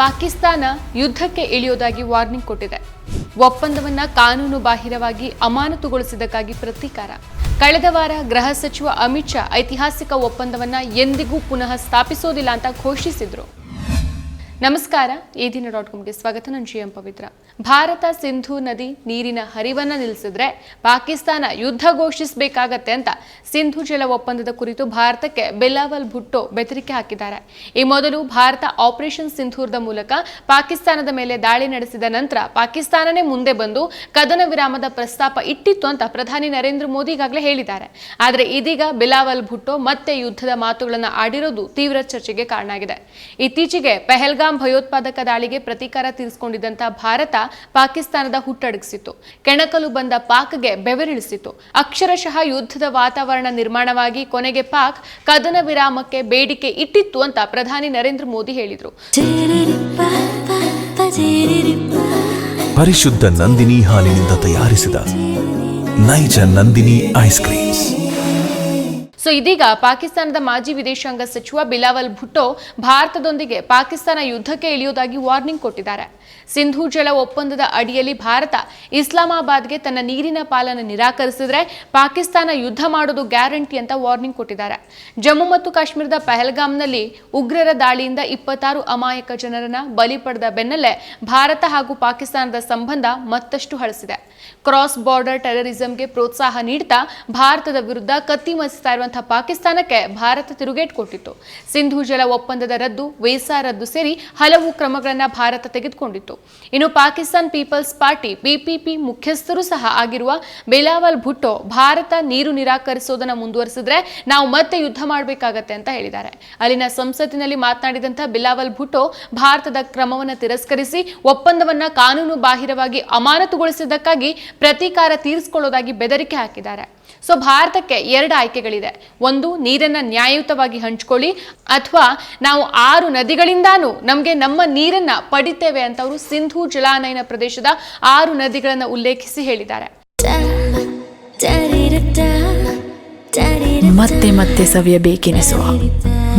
ಪಾಕಿಸ್ತಾನ ಯುದ್ಧಕ್ಕೆ ಇಳಿಯೋದಾಗಿ ವಾರ್ನಿಂಗ್ ಕೊಟ್ಟಿದೆ. ಒಪ್ಪಂದವನ್ನ ಕಾನೂನು ಬಾಹಿರವಾಗಿ ಅಮಾನತುಗೊಳಿಸಿದ್ದಕ್ಕಾಗಿ ಪ್ರತೀಕಾರ. ಕಳೆದ ವಾರ ಗೃಹ ಸಚಿವ ಅಮಿತ್ ಶಾ ಐತಿಹಾಸಿಕ ಒಪ್ಪಂದವನ್ನ ಎಂದಿಗೂ ಪುನಃ ಸ್ಥಾಪಿಸೋದಿಲ್ಲ ಅಂತ ಘೋಷಿಸಿದ್ರು. ನಮಸ್ಕಾರ, ಈ ದಿನ ಡಾಟ್ ಕಾಮ್ಗೆ ಸ್ವಾಗತ, ನಾನು ಜಿ ಎಂ ಪವಿತ್ರ. ಭಾರತ ಸಿಂಧೂ ನದಿ ನೀರಿನ ಹರಿವನ್ನ ನಿಲ್ಲಿಸಿದ್ರೆ ಪಾಕಿಸ್ತಾನ ಯುದ್ಧ ಘೋಷಿಸಬೇಕಾಗತ್ತೆ ಅಂತ ಸಿಂಧು ಜಲ ಒಪ್ಪಂದದ ಕುರಿತು ಭಾರತಕ್ಕೆ ಬೆಲಾವಲ್ ಭುಟ್ಟೋ ಬೆದರಿಕೆ ಹಾಕಿದ್ದಾರೆ. ಈ ಮೊದಲು ಭಾರತ ಆಪರೇಷನ್ ಸಿಂಧೂರ್ದ ಮೂಲಕ ಪಾಕಿಸ್ತಾನದ ಮೇಲೆ ದಾಳಿ ನಡೆಸಿದ ನಂತರ ಪಾಕಿಸ್ತಾನನೇ ಮುಂದೆ ಬಂದು ಕದನ ವಿರಾಮದ ಪ್ರಸ್ತಾಪ ಇಟ್ಟಿತ್ತು ಅಂತ ಪ್ರಧಾನಿ ನರೇಂದ್ರ ಮೋದಿ ಈಗಾಗಲೇ ಹೇಳಿದ್ದಾರೆ. ಆದರೆ ಇದೀಗ ಬಿಲಾವಲ್ ಭುಟ್ಟೋ ಮತ್ತೆ ಯುದ್ಧದ ಮಾತುಗಳನ್ನು ಆಡಿರೋದು ತೀವ್ರ ಚರ್ಚೆಗೆ ಕಾರಣ ಆಗಿದೆ. ಇತ್ತೀಚೆಗೆ ಪೆಹಲ್ಗಾಮ್ ಭಯೋತ್ಪಾದಕ ದಾಳಿಗೆ ಪ್ರತೀಕಾರ ತೀರಿಸಿಕೊಂಡಿದ್ದಂತಹ ಭಾರತ ಪಾಕಿಸ್ತಾನದ ಹುಟ್ಟಡಗಿಸಿತು ಕೆಣಕಲು ಬಂದ ಪಾಕ್ಗೆ ಬೆವರಿಳಿಸಿತು ಅಕ್ಷರಶಃ ಯುದ್ಧದ ವಾತಾವರಣ ನಿರ್ಮಾಣವಾಗಿ ಕೊನೆಗೆ ಪಾಕ್ ಕದನ ವಿರಾಮಕ್ಕೆ ಬೇಡಿಕೆ ಇಟ್ಟಿತ್ತು ಅಂತ ಪ್ರಧಾನಿ ನರೇಂದ್ರ ಮೋದಿ ಹೇಳಿದರು. ಪರಿಶುದ್ಧ ನಂದಿನಿ ಹಾಲಿನಿಂದ ತಯಾರಿಸಿದ ನೈಜ ನಂದಿನಿ ಐಸ್ ಕ್ರೀಮ್ಸ್. ಸೊ ಇದೀಗ ಪಾಕಿಸ್ತಾನದ ಮಾಜಿ ವಿದೇಶಾಂಗ ಸಚಿವ ಬಿಲಾವಲ್ ಭುಟ್ಟೋ ಭಾರತದೊಂದಿಗೆ ಪಾಕಿಸ್ತಾನ ಯುದ್ಧಕ್ಕೆ ಇಳಿಯುವುದಾಗಿ ವಾರ್ನಿಂಗ್ ಕೊಟ್ಟಿದ್ದಾರೆ. ಸಿಂಧೂ ಜಲ ಒಪ್ಪಂದದ ಅಡಿಯಲ್ಲಿ ಭಾರತ ಇಸ್ಲಾಮಾಬಾದ್ಗೆ ತನ್ನ ನೀರಿನ ಪಾಲನ್ನು ನಿರಾಕರಿಸಿದ್ರೆ ಪಾಕಿಸ್ತಾನ ಯುದ್ಧ ಮಾಡೋದು ಗ್ಯಾರಂಟಿ ಅಂತ ವಾರ್ನಿಂಗ್ ಕೊಟ್ಟಿದ್ದಾರೆ. ಜಮ್ಮು ಮತ್ತು ಕಾಶ್ಮೀರದ ಪಹಲ್ಗಾಮ್ನಲ್ಲಿ ಉಗ್ರರ ದಾಳಿಯಿಂದ ಇಪ್ಪತ್ತಾರು ಅಮಾಯಕ ಜನರನ್ನ ಬಲಿ ಪಡೆದ ಬೆನ್ನಲ್ಲೇ ಭಾರತ ಹಾಗೂ ಪಾಕಿಸ್ತಾನದ ಸಂಬಂಧ ಮತ್ತಷ್ಟು ಹಳಸಿದೆ. ಕ್ರಾಸ್ ಬಾರ್ಡರ್ ಟೆರರಿಸಂಗೆ ಪ್ರೋತ್ಸಾಹ ನೀಡ್ತಾ ಭಾರತದ ವಿರುದ್ಧ ಕತ್ತಿ ಮಸಿಸ್ತಾ ಇರುವಂತಹ ಪಾಕಿಸ್ತಾನಕ್ಕೆ ಭಾರತ ತಿರುಗೇಟು ಕೊಟ್ಟಿತ್ತು. ಸಿಂಧು ಜಲ ಒಪ್ಪಂದದ ರದ್ದು, ವೇಸಾ ರದ್ದು ಸೇರಿ ಹಲವು ಕ್ರಮಗಳನ್ನು ಭಾರತ ತೆಗೆದುಕೊಂಡಿತ್ತು. ಇನ್ನು ಪಾಕಿಸ್ತಾನ್ ಪೀಪಲ್ಸ್ ಪಾರ್ಟಿ ಪಿಪಿಪಿ ಮುಖ್ಯಸ್ಥರು ಸಹ ಆಗಿರುವ ಬಿಲಾವಲ್ ಭುಟ್ಟೋ ಭಾರತ ನೀರು ನಿರಾಕರಿಸೋದನ್ನ ಮುಂದುವರಿಸಿದ್ರೆ ನಾವು ಮತ್ತೆ ಯುದ್ಧ ಮಾಡಬೇಕಾಗತ್ತೆ ಅಂತ ಹೇಳಿದ್ದಾರೆ. ಅಲ್ಲಿನ ಸಂಸತ್ತಿನಲ್ಲಿ ಮಾತನಾಡಿದಂತಹ ಬಿಲಾವಲ್ ಭುಟ್ಟೋ ಭಾರತದ ಕ್ರಮವನ್ನು ತಿರಸ್ಕರಿಸಿ ಒಪ್ಪಂದವನ್ನ ಕಾನೂನು ಬಾಹಿರವಾಗಿ ಅಮಾನತುಗೊಳಿಸಿದ್ದಕ್ಕಾಗಿ ಪ್ರತೀಕಾರ ತೀರಿಸಿಕೊಳ್ಳೋದಾಗಿ ಬೆದರಿಕೆ ಹಾಕಿದ್ದಾರೆ. ಸೊ ಭಾರತಕ್ಕೆ ಎರಡು ಆಯ್ಕೆಗಳಿದೆ. ಒಂದು, ನೀರನ್ನ ನ್ಯಾಯಯುತವಾಗಿ ಹಂಚ್ಕೊಳ್ಳಿ, ಅಥವಾ ನಾವು ಆರು ನದಿಗಳಿಂದಾನು ನಮಗೆ ನಮ್ಮ ನೀರನ್ನ ಪಡಿತೇವೆ ಅಂತ ಅವರು ಸಿಂಧೂ ಜಲಾನಯನ ಪ್ರದೇಶದ ಆರು ನದಿಗಳನ್ನು ಉಲ್ಲೇಖಿಸಿ ಹೇಳಿದ್ದಾರೆ. ಮತ್ತೆ ಮತ್ತೆ ಸವಿಯಬೇಕೆನಿಸುವ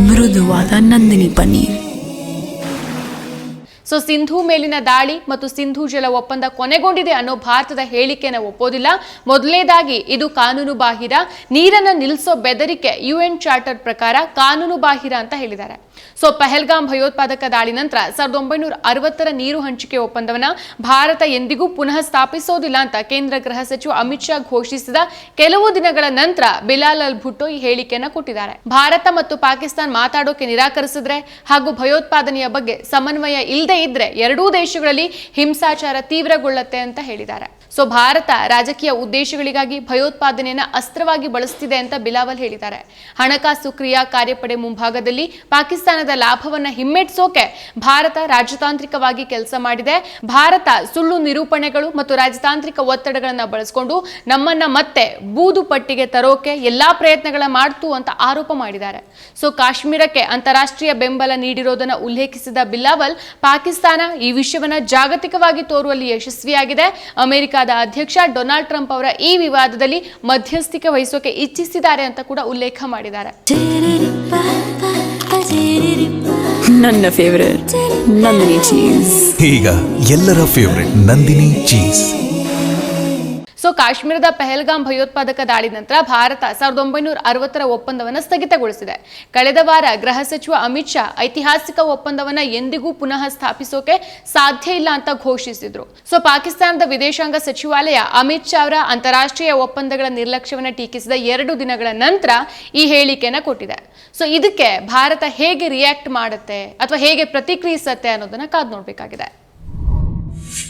ಮೃದುವಾದ ನಂದಿನಿ ಪನ್ನೀರ್. ಸೊ ಸಿಂಧು ಮೇಲಿನ ದಾಳಿ ಮತ್ತು ಸಿಂಧು ಜಲ ಒಪ್ಪಂದ ಕೊನೆಗೊಂಡಿದೆ ಅನ್ನೋ ಭಾರತದ ಹೇಳಿಕೆನ ಒಪ್ಪೋದಿಲ್ಲ. ಮೊದಲನೇದಾಗಿ, ಇದು ಕಾನೂನು ಬಾಹಿರ. ನೀರನ್ನ ನಿಲ್ಲಿಸೋ ಬೆದರಿಕೆ ಯುಎನ್ ಚಾರ್ಟರ್ ಪ್ರಕಾರ ಕಾನೂನು ಬಾಹಿರ ಅಂತ ಹೇಳಿದ್ದಾರೆ. ಸೊ ಪಹಲ್ಗಾಮ್ ಭಯೋತ್ಪಾದಕ ದಾಳಿ ನಂತರ ಸಾವಿರದ ಒಂಬೈನೂರ ಅರವತ್ತರ ನೀರು ಹಂಚಿಕೆ ಒಪ್ಪಂದವನ್ನ ಭಾರತ ಎಂದಿಗೂ ಪುನಃ ಸ್ಥಾಪಿಸೋದಿಲ್ಲ ಅಂತ ಕೇಂದ್ರ ಗೃಹ ಸಚಿವ ಅಮಿತ್ ಶಾ ಘೋಷಿಸಿದ ಕೆಲವು ದಿನಗಳ ನಂತರ ಬಿಲಾಲ್ ಅಲ್ ಭುಟ್ಟೋ ಈ ಹೇಳಿಕೆಯನ್ನ ಕೊಟ್ಟಿದ್ದಾರೆ. ಭಾರತ ಮತ್ತು ಪಾಕಿಸ್ತಾನ್ ಮಾತಾಡೋಕೆ ನಿರಾಕರಿಸಿದ್ರೆ ಹಾಗೂ ಭಯೋತ್ಪಾದನೆಯ ಬಗ್ಗೆ ಸಮನ್ವಯ ಇಲ್ಲದೆ ಇದ್ರೆ ಎರಡೂ ದೇಶಗಳಲ್ಲಿ ಹಿಂಸಾಚಾರ ತೀವ್ರಗೊಳ್ಳುತ್ತೆ ಅಂತ ಹೇಳಿದ್ದಾರೆ. ಸೊ ಭಾರತ ರಾಜಕೀಯ ಉದ್ದೇಶಗಳಿಗಾಗಿ ಭಯೋತ್ಪಾದನೆಯನ್ನು ಅಸ್ತ್ರವಾಗಿ ಬಳಸುತ್ತಿದೆ ಅಂತ ಬಿಲಾವಲ್ ಹೇಳಿದ್ದಾರೆ. ಹಣಕಾಸು ಕ್ರಿಯಾ ಕಾರ್ಯಪಡೆ ಮುಂಭಾಗದಲ್ಲಿ ಪಾಕಿಸ್ತಾನದ ಲಾಭವನ್ನ ಹಿಮ್ಮೆಟ್ಟಿಸೋಕೆ ಭಾರತ ರಾಜತಾಂತ್ರಿಕವಾಗಿ ಕೆಲಸ ಮಾಡಿದೆ. ಭಾರತ ಸುಳ್ಳು ನಿರೂಪಣೆಗಳು ಮತ್ತು ರಾಜತಾಂತ್ರಿಕ ಒತ್ತಡಗಳನ್ನು ಬಳಸಿಕೊಂಡು ನಮ್ಮನ್ನ ಮತ್ತೆ ಬೂದು ಪಟ್ಟಿಗೆ ತರೋಕೆ ಎಲ್ಲಾ ಪ್ರಯತ್ನಗಳ ಮಾಡ್ತು ಅಂತ ಆರೋಪ ಮಾಡಿದ್ದಾರೆ. ಸೊ ಕಾಶ್ಮೀರಕ್ಕೆ ಅಂತಾರಾಷ್ಟ್ರೀಯ ಬೆಂಬಲ ನೀಡಿರೋದನ್ನ ಉಲ್ಲೇಖಿಸಿದ ಬಿಲಾವಲ್, ಪಾಕಿಸ್ತಾನ ಈ ವಿಷಯವನ್ನ ಜಾಗತಿಕವಾಗಿ ತೋರುವಲ್ಲಿ ಯಶಸ್ವಿಯಾಗಿದೆ. ಅಮೆರಿಕದ ಅಧ್ಯಕ್ಷ ಡೊನಾಲ್ಡ್ ಟ್ರಂಪ್ ಅವರ ಈ ವಿವಾದದಲ್ಲಿ ಮಧ್ಯಸ್ಥಿಕೆ ವಹಿಸೋಕೆ ಇಚ್ಛಿಸಿದ್ದಾರೆ ಅಂತ ಕೂಡ ಉಲ್ಲೇಖ ಮಾಡಿದ್ದಾರೆ. ನನ್ನ ಫೇವರೇಟ್ ನಂದಿನಿ ಚೀಸ್ ಈಗ ಎಲ್ಲರ ಫೇವರೆಟ್ ನಂದಿನಿ ಚೀಸ್ ಕಾಶ್ಮೀರದ ಪೆಹಲ್ಗಾಮ್ ಭಯೋತ್ಪಾದಕ ದಾಳಿ ನಂತರ ಭಾರತ ಸಾವಿರದ ಒಂಬೈನೂರ ಅರವತ್ತರ ಒಪ್ಪಂದವನ್ನು ಸ್ಥಗಿತಗೊಳಿಸಿದೆ. ಕಳೆದ ವಾರ ಗೃಹ ಸಚಿವ ಅಮಿತ್ ಶಾ ಐತಿಹಾಸಿಕ ಒಪ್ಪಂದವನ್ನ ಎಂದಿಗೂ ಪುನಃ ಸ್ಥಾಪಿಸೋಕೆ ಸಾಧ್ಯ ಇಲ್ಲ ಅಂತ ಘೋಷಿಸಿದ್ರು. ಸೊ, ಪಾಕಿಸ್ತಾನದ ವಿದೇಶಾಂಗ ಸಚಿವಾಲಯ ಅಮಿತ್ ಶಾ ಅವರ ಅಂತಾರಾಷ್ಟ್ರೀಯ ಒಪ್ಪಂದಗಳ ನಿರ್ಲಕ್ಷ್ಯವನ್ನ ಟೀಕಿಸಿದ ಎರಡು ದಿನಗಳ ನಂತರ ಈ ಹೇಳಿಕೆಯನ್ನು ಕೊಟ್ಟಿದೆ. ಸೊ, ಇದಕ್ಕೆ ಭಾರತ ಹೇಗೆ ರಿಯಾಕ್ಟ್ ಮಾಡುತ್ತೆ ಅಥವಾ ಹೇಗೆ ಪ್ರತಿಕ್ರಿಯಿಸುತ್ತೆ ಅನ್ನೋದನ್ನ ಕಾದ್ ನೋಡ್ಬೇಕಾಗಿದೆ.